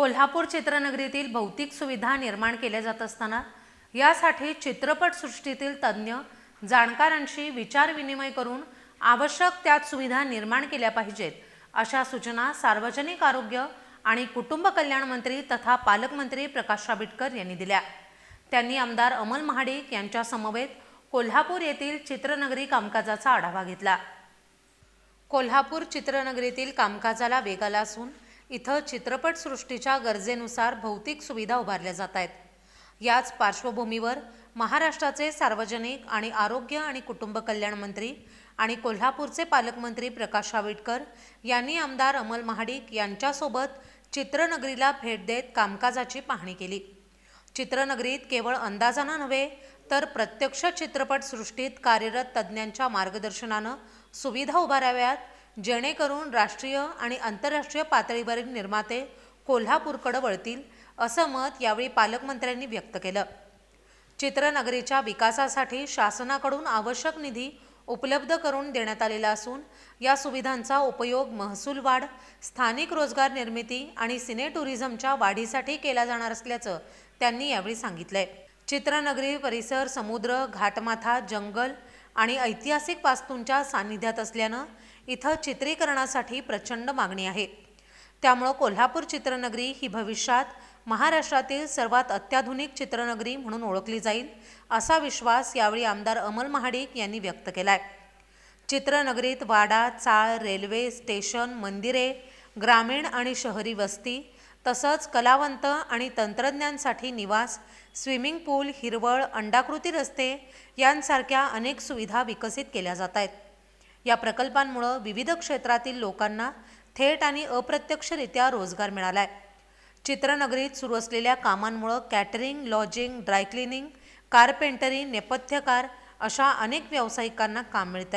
कोल्हापूर चित्रनगरीतील भौतिक सुविधा निर्माण केल्या जात असताना यासाठी चित्रपटसृष्टीतील तज्ज्ञ जाणकारांशी विचारविनिमय करून आवश्यक त्यात सुविधा निर्माण केल्या पाहिजेत अशा सूचना सार्वजनिक आरोग्य आणि कुटुंब कल्याण मंत्री तथा पालकमंत्री प्रकाश आंबेडकर यांनी दिल्या. त्यांनी आमदार अमल महाडिक यांच्या समवेत कोल्हापूर येथील चित्रनगरी कामकाजाचा आढावा घेतला. कोल्हापूर चित्रनगरीतील कामकाजाला वेग आला असून इथं चित्रपटसृष्टीच्या गरजेनुसार भौतिक सुविधा उभारल्या जात आहेत. याच पार्श्वभूमीवर महाराष्ट्राचे सार्वजनिक आणि आरोग्य आणि कुटुंब कल्याण मंत्री आणि कोल्हापूरचे पालकमंत्री प्रकाश आंबेडकर यांनी आमदार अमल महाडिक यांच्यासोबत चित्रनगरीला भेट देत कामकाजाची पाहणी केली. चित्रनगरीत केवळ अंदाजानं नव्हे तर प्रत्यक्ष चित्रपटसृष्टीत कार्यरत तज्ज्ञांच्या मार्गदर्शनानं सुविधा उभाराव्यात जेणेकरून राष्ट्रीय आणि आंतरराष्ट्रीय पातळीवरील निर्माते कोल्हापूरकडे वळतील असं मत यावेळी पालकमंत्र्यांनी व्यक्त केलं. चित्रनगरीच्या विकासासाठी शासनाकडून आवश्यक निधी उपलब्ध करून देण्यात आलेला असून या सुविधांचा उपयोग महसूल वाढ स्थानिक रोजगार निर्मिती आणि सिने टुरिझमच्या वाढीसाठी केला जाणार असल्याचं त्यांनी यावेळी सांगितलंय. चित्रनगरी परिसर समुद्र घाटमाथा जंगल आणि ऐतिहासिक वास्तूंच्या सान्निध्यात असल्यानं इथं चित्रीकरणासाठी प्रचंड मागणी आहे. त्यामुळं कोल्हापूर चित्रनगरी ही भविष्यात महाराष्ट्रातील सर्वात अत्याधुनिक चित्रनगरी म्हणून ओळखली जाईल असा विश्वास यावेळी आमदार अमल महाडिक यांनी व्यक्त केला आहे चित्रनगरीत वाडा चाळ रेल्वे स्टेशन मंदिरे ग्रामीण आणि शहरी वस्ती तसंच कलावंत आणि तंत्रज्ञांसाठी निवास स्विमिंग पूल हिरवळ अंडाकृती रस्ते यांसारख्या अनेक सुविधा विकसित केल्या जात आहेत. या प्रकल्पांमुळं विविध क्षेत्रातील लोकांना थेट आणि अप्रत्यक्षरित्या रोजगार मिळाला आहे चित्रनगरीत सुरू असलेल्या कामांमुळं catering lodging dry cleaning carpentry नेपथ्यकार अशा अनेक व्यावसायिकांना काम मिळतं आहे